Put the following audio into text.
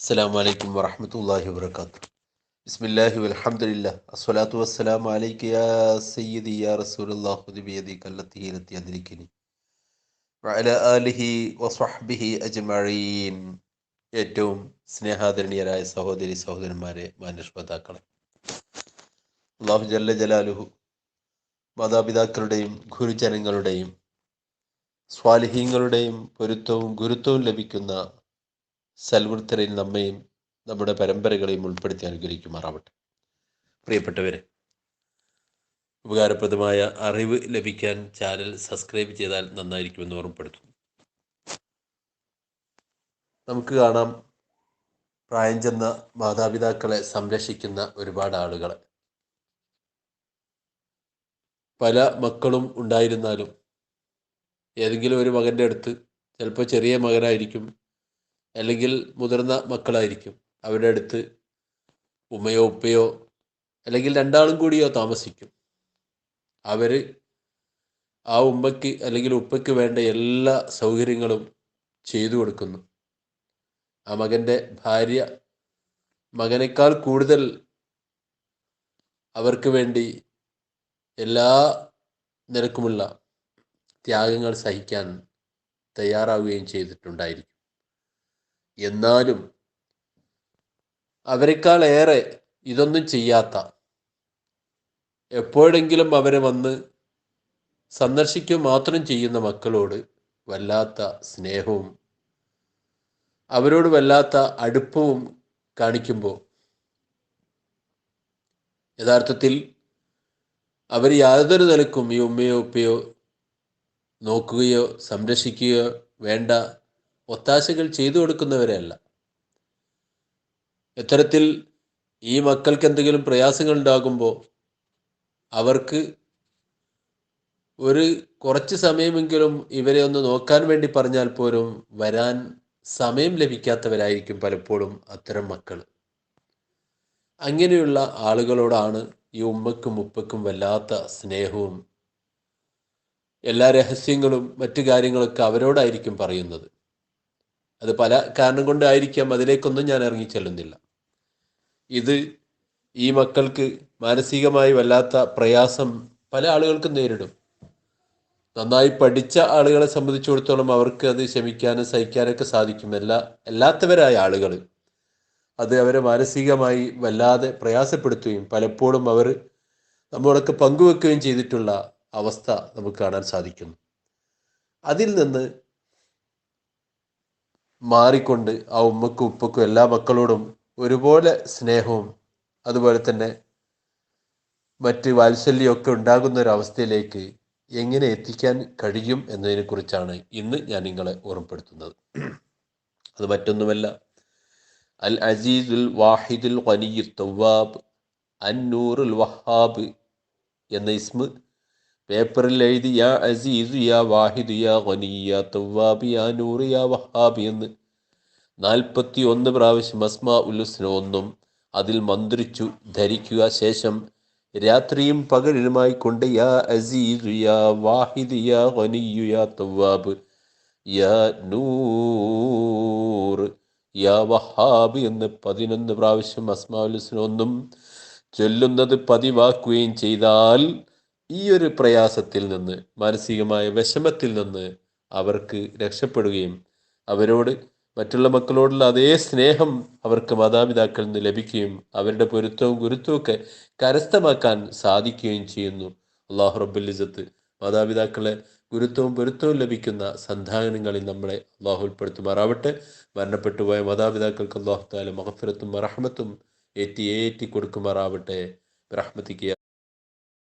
അസ്സാം വലൈക്കും വറഹമത്തല്ലാഹി വാത്തു ബിസ്മില്ലാഹി വൽഹംദുലില്ലാ അസ്സലാത്തു വസ്സലാമു അലൈക യാ സയ്യിദി യാ റസൂലുള്ളാഹി ബിയദി കല്ലത്തി ഇലത്തി അദ്രിക്കിനി. വഅല ആലിഹി വസ്വഹ്ബിഹി അജ്മഈൻ. ഏറ്റവും സ്നേഹാദരണീയരായ സഹോദരി സഹോദരന്മാരെ മാന്യഷ്പതാക്കളെ അള്ളാഹു ജല്ല ജലാലുഹു. മാതാപിതാക്കളുടെയും ഗുരുജനങ്ങളുടെയും സ്വാലിഹീങ്ങളുടെയും പൊരുത്തവും ഗുരുത്വവും ലഭിക്കുന്ന സൽവൃത്തരിൽ നമ്മയും നമ്മുടെ പരമ്പരകളെയും ഉൾപ്പെടുത്തി അനുഗ്രഹിക്കുമാറാവട്ടെ. പ്രിയപ്പെട്ടവരെ ഉപകാരപ്രദമായ അറിവ് ലഭിക്കാൻ ചാനൽ സബ്സ്ക്രൈബ് ചെയ്താൽ നന്നായിരിക്കുമെന്ന് ഓർമ്മപ്പെടുത്തുന്നു. നമുക്ക് കാണാം പ്രായം ചെന്ന മാതാപിതാക്കളെ സംരക്ഷിക്കുന്ന ഒരുപാട് ആളുകളെ. പല മക്കളും ഉണ്ടായിരുന്നാലും ഏതെങ്കിലും ഒരു മകന്റെ അടുത്ത് ചിലപ്പോൾ ചെറിയ മകനായിരിക്കും അല്ലെങ്കിൽ മുതിർന്ന മക്കളായിരിക്കും അവരുടെ അടുത്ത് ഉമ്മയോ ഉപ്പയോ അല്ലെങ്കിൽ രണ്ടാളും കൂടിയോ താമസിക്കും. അവർ ആ ഉമ്മയ്ക്ക് അല്ലെങ്കിൽ ഉപ്പയ്ക്ക് വേണ്ട എല്ലാ സൗകര്യങ്ങളും ചെയ്തു കൊടുക്കുന്നു. ആ മകന്റെ ഭാര്യ മകനേക്കാൾ കൂടുതൽ അവർക്ക് വേണ്ടി എല്ലാ നിരക്കുമുള്ള ത്യാഗങ്ങൾ സഹിക്കാൻ തയ്യാറാവുകയും ചെയ്തിട്ടുണ്ടായിരിക്കും. എന്നാലും അവരെക്കാൾ ഏറെ ഇതൊന്നും ചെയ്യാത്ത എപ്പോഴെങ്കിലും അവരെ വന്ന് സന്ദർശിക്കുക മാത്രം ചെയ്യുന്ന മക്കളോട് വല്ലാത്ത സ്നേഹവും അവരോട് വല്ലാത്ത അടുപ്പവും കാണിക്കുമ്പോൾ യഥാർത്ഥത്തിൽ അവർ യാതൊരു നിലക്കും ഈ ഉമ്മയോ ഉപ്പയോ നോക്കുകയോ സംരക്ഷിക്കുകയോ വേണ്ട ഒത്താശകൾ ചെയ്തു കൊടുക്കുന്നവരല്ല ഇത്തരത്തിൽ ഈ മക്കൾക്ക് എന്തെങ്കിലും പ്രയാസങ്ങൾ ഉണ്ടാകുമ്പോൾ അവർക്ക് ഒരു കുറച്ച് സമയമെങ്കിലും ഇവരെ ഒന്ന് നോക്കാൻ വേണ്ടി പറഞ്ഞാൽ പോലും വരാൻ സമയം ലഭിക്കാത്തവരായിരിക്കും പലപ്പോഴും അത്തരം മക്കൾ അങ്ങനെയുള്ള ആളുകളോടാണ് ഈ ഉമ്മക്കും ഉപ്പക്കും വല്ലാത്ത സ്നേഹവും എല്ലാ രഹസ്യങ്ങളും മറ്റു കാര്യങ്ങളൊക്കെ അവരോടായിരിക്കും പറയുന്നത്. അത് പല കാരണം കൊണ്ടായിരിക്കാം അതിലേക്കൊന്നും ഞാൻ ഇറങ്ങി ചെല്ലുന്നില്ല. ഇത് ഈ മക്കൾക്ക് മാനസികമായി വല്ലാത്ത പ്രയാസം പല ആളുകൾക്കും നേരിടും. നന്നായി പഠിച്ച ആളുകളെ സംബന്ധിച്ചിടത്തോളം അവർക്ക് അത് ക്ഷമിക്കാനും സഹിക്കാനൊക്കെ സാധിക്കും. എല്ലാ അല്ലാത്തവരായ ആളുകൾ അത് അവരെ മാനസികമായി വല്ലാതെ പ്രയാസപ്പെടുത്തുകയും പലപ്പോഴും അവർ നമ്മളൊക്കെ പങ്കുവെക്കുകയും ചെയ്തിട്ടുള്ള അവസ്ഥ നമുക്ക് കാണാൻ സാധിക്കുന്നു. അതിൽ നിന്ന് മാറിക്കൊണ്ട് ആ ഉമ്മക്കും ഉപ്പക്കും എല്ലാ മക്കളോടും ഒരുപോലെ സ്നേഹവും അതുപോലെ തന്നെ മറ്റ് വാത്സല്യമൊക്കെ ഉണ്ടാകുന്ന ഒരു അവസ്ഥയിലേക്ക് എങ്ങനെ എത്തിക്കാൻ കഴിയും എന്നതിനെക്കുറിച്ചാണ് ഇന്ന് ഞാൻ നിങ്ങളെ ഓർമ്മപ്പെടുത്തുന്നത്. അത് മറ്റൊന്നുമല്ല. അൽ അസീസുൽ വാഹിദുൽ ഖനിയു തവ്വാബ് അന്നൂറുൽ വഹാബ് എന്ന ഇസ്മ് പേപ്പറിൽ എഴുതി യാ അസീസു യാ വാഹിദു യാ യാ യാ വഹാബി എന്ന് നാൽപ്പത്തി ഒന്ന് പ്രാവശ്യം അസ്മാ ഉലുസ്ന ഒന്നും അതിൽ മന്ത്രിച്ചു ധരിക്കുക. ശേഷം രാത്രിയും പകലിലുമായി കൊണ്ട് യാ അസീസു യാ വാഹിദ് യാ യാ തവാബ് യാ നൂർ യാ വഹാബ് എന്ന് പതിനൊന്ന് പ്രാവശ്യം അസ്മാ ഉലുസ്ന ഒന്നും ചൊല്ലുന്നത് പതിവാക്കുകയും ചെയ്താൽ ഈ ഒരു പ്രയാസത്തിൽ നിന്ന് മാനസികമായ വിഷമത്തിൽ നിന്ന് അവർക്ക് രക്ഷപ്പെടുകയും അവരോട് മറ്റുള്ള മക്കളോടുള്ള അതേ സ്നേഹം അവർക്ക് മാതാപിതാക്കളിൽ നിന്ന് ലഭിക്കുകയും അവരുടെ പൊരുത്തവും ഗുരുത്വമൊക്കെ കരസ്ഥമാക്കാൻ സാധിക്കുകയും ചെയ്യുന്നു. അള്ളാഹു റബ്ബുലിസത്ത് മാതാപിതാക്കളെ ഗുരുത്വവും പൊരുത്തവും ലഭിക്കുന്ന സന്താനങ്ങളിൽ നമ്മളെ അള്ളാഹു ഉൾപ്പെടുത്തുമാറാവട്ടെ. മരണപ്പെട്ടു പോയ മാതാപിതാക്കൾക്ക് അള്ളാഹു താല മഹഫിറത്തും റഹ്മത്തും ഏറ്റി ഏറ്റി കൊടുക്കുമാറാവട്ടെ റഹ്മത്തിക്ക്